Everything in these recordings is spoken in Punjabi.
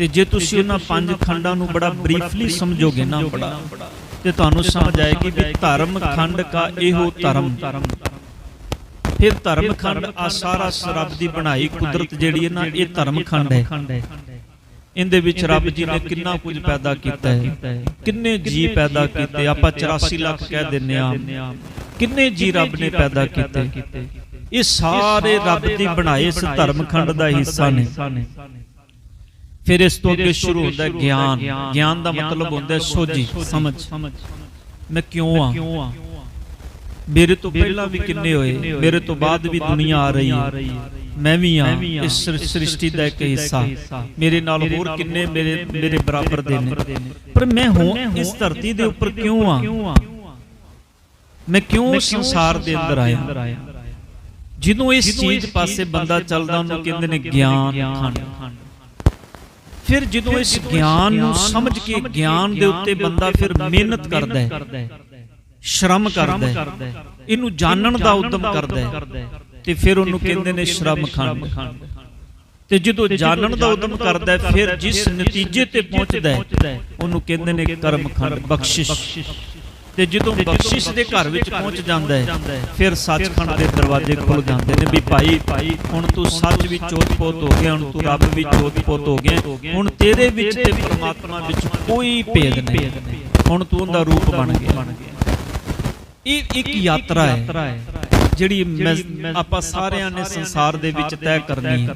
ਤੇ ਜੇ ਤੁਸੀਂ ਉਹਨਾਂ ਪੰਜ ਖੰਡਾਂ ਨੂੰ ਬੜਾ ਬਰੀਫਲੀ ਸਮਝੋਗੇ ਨਾ ਬੜਾ ਤੇ ਤੁਹਾਨੂੰ ਸਮਝ ਆਏਗੀ ਵੀ ਧਰਮ ਖੰਡ ਕਾ ਇਹੋ ਧਰਮ। ਫਿਰ ਧਰਮ ਖੰਡ ਆ ਸਾਰਾ ਰੱਬ ਦੀ ਬਣਾਈ ਕੁਦਰਤ ਜਿਹੜੀ ਹੈ ਨਾ ਇਹ ਧਰਮ ਖੰਡ ਹੈ। ਇਹਦੇ ਵਿੱਚ ਰੱਬ ਜੀ ਨੇ ਕਿੰਨਾ ਕੁਝ ਪੈਦਾ ਕੀਤਾ ਹੈ। ਕਿੰਨੇ ਜੀ ਪੈਦਾ ਕੀਤੇ? ਆਪਾਂ 84 ਲੱਖ ਕਹਿ ਦਿੰਨੇ ਆ ਕਿੰਨੇ ਜੀ ਰੱਬ ਨੇ ਪੈਦਾ ਕੀਤੇ? ਇਹ ਸਾਰੇ ਰੱਬ ਦੀ ਬਣਾਏ ਇਸ ਧਰਮ ਖੰਡ ਦਾ ਹਿੱਸਾ ਨੇ। ਫਿਰ ਇਸ ਤੋਂ ਅੱਗੇ ਸ਼ੁਰੂ ਹੁੰਦਾ ਹੈ ਗਿਆਨ। ਗਿਆਨ। ਦਾ ਮਤਲਬ ਹੁੰਦਾ ਹੈ ਸੋਝੀ ਸਮਝ। ਮੈਂ ਕਿਉਂ ਆ? ਮੇਰੇ ਤੋਂ ਪਹਿਲਾਂ ਵੀ ਕਿੰਨੇ ਹੋਏ? ਮੇਰੇ ਤੋਂ ਬਾਅਦ ਵੀ ਦੁਨੀਆ ਆ ਰਹੀ। ਹੈ ਮੈਂ ਵੀ ਆ। ਇਸ ਸ੍ਰਿ- ਸ੍ਰਿਸ਼ਟੀ ਦਾ ਇੱਕ ਹਿੱਸਾ। ਮੇਰੇ ਨਾਲ ਹੋਰ ਕਿੰਨੇ ਮੇਰੇ ਮੇਰੇ ਬਰਾਬਰ ਦੇ ਨੇ? ਪਰ ਮੈਂ ਹਾਂ ਇਸ ਧਰਤੀ ਦੇ ਉੱਪਰ ਕਿਉਂ ਆ? ਮੈਂ ਕਿਉਂ ਸੰਸਾਰ ਦੇ ਅੰਦਰ ਆਇਆ? ਜਦੋਂ ਇਸ ਚੀਜ਼ ਪਾਸੇ ਬੰਦਾ ਚੱਲਦਾ ਉਹਨੂੰ ਕਹਿੰਦੇ ਨੇ ਗਿਆਨ ਖੰਡ। ਫਿਰ ਜਦੋਂ ਇਸ ਗਿਆਨ ਨੂੰ ਸਮਝ ਕੇ ਗਿਆਨ ਦੇ ਉੱਤੇ ਬੰਦਾ ਫਿਰ ਮਿਹਨਤ ਕਰਦਾ ਹੈ। ਸ਼ਰਮ ਕਰਦਾ ਹੈ। ਇਹਨੂੰ ਜਾਣਨ ਦਾ ਉਦਮ ਕਰਦਾ ਹੈ। ਤੇ ਫਿਰ ਉਹਨੂੰ ਕਹਿੰਦੇ ਨੇ ਸ਼ਰਮ ਖੰਡ ਤੇ ਜਦੋਂ ਜਾਣਨ ਦਾ ਉਦਮ ਕਰਦਾ ਹੈ ਫਿਰ ਜਿਸ ਨਤੀਜੇ ਤੇ ਪਹੁੰਚਦਾ ਹੈ ਉਹਨੂੰ ਕਹਿੰਦੇ ਨੇ ਕਰਮ ਖੰਡ ਬਖਸ਼ਿਸ਼। ਤੇ ਜਦੋਂ ਬਖਸ਼ਿਸ਼ ਦੇ ਘਰ ਵਿੱਚ ਪਹੁੰਚ ਜਾਂਦਾ ਹੈ ਫਿਰ ਸੱਚਖੰਡ ਦੇ ਦਰਵਾਜ਼ੇ ਖੁੱਲ ਜਾਂਦੇ ਨੇ ਵੀ ਭਾਈ ਹੁਣ ਤੂੰ ਸੱਚ ਵਿੱਚ ਚੋਤ-ਪੋਤ ਹੋ ਗਿਆ ਹੁਣ ਤੂੰ ਰੱਬ ਵਿੱਚ ਚੋਤ-ਪੋਤ ਹੋ ਗਿਆ ਹੁਣ ਤੇਰੇ ਵਿੱਚ ਤੇ ਪ੍ਰਮਾਤਮਾ ਵਿੱਚ ਕੋਈ ਭੇਦ ਨਹੀਂ। ਹੁਣ ਤੂੰ ਉਹਦਾ ਰੂਪ ਬਣ ਗਿਆ। ਇਹ ਇੱਕ ਯਾਤਰਾ ਹੈ ਜਿਹੜੀ ਆਪਾਂ ਸਾਰਿਆਂ ਨੇ ਸੰਸਾਰ ਦੇ ਵਿੱਚ ਤੈਅ ਕਰਨੀ ਹੈ।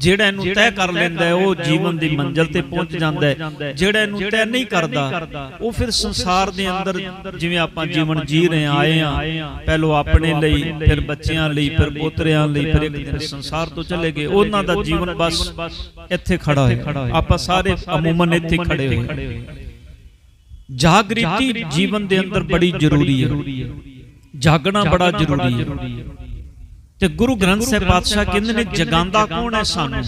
ਜਿਹੜਾ ਇਹਨੂੰ ਤੈਅ ਕਰ ਲੈਂਦਾ ਉਹ ਜੀਵਨ ਦੀ ਮੰਜ਼ਲ ਤੇ ਪਹੁੰਚ ਜਾਂਦਾ ਜਿਹੜਾ ਇਹਨੂੰ ਤੈਅ ਨਹੀਂ ਕਰਦਾ ਉਹ ਫਿਰ ਸੰਸਾਰ ਦੇ ਅੰਦਰ ਜਿਵੇਂ ਆਪਾਂ ਜੀਵਨ ਜੀ ਰਹੇ ਆਏ ਆ ਪਹਿਲੋ ਆਪਣੇ ਲਈ ਫਿਰ ਬੱਚਿਆਂ ਲਈ ਫਿਰ ਪੋਤਰਿਆਂ ਲਈ ਫਿਰ ਇੱਕ ਦਿਨ ਸੰਸਾਰ ਤੋਂ ਚਲੇ ਗਏ। ਉਹਨਾਂ ਦਾ ਜੀਵਨ ਬਸ ਇੱਥੇ ਖੜਾ ਹੋਇਆ। ਆਪਾਂ ਸਾਰੇ ਅਮੂਮਨ ਇੱਥੇ ਖੜੇ ਹੋਏ। ਜਾਗ੍ਰਿਤੀ ਜੀਵਨ ਦੇ ਅੰਦਰ ਬੜੀ ਜ਼ਰੂਰੀ ਹੈ। ਜਾਗਣਾ ਬੜਾ ਜ਼ਰੂਰੀ ਹੈ। ਤੇ ਗੁਰੂ ਗ੍ਰੰਥ ਸਾਹਿਬ ਪਾਤਸ਼ਾਹ ਕਹਿੰਦੇ ਨੇ ਜਗਾਂਦਾ ਕੌਣ ਹੈ ਸਾਨੂੰ?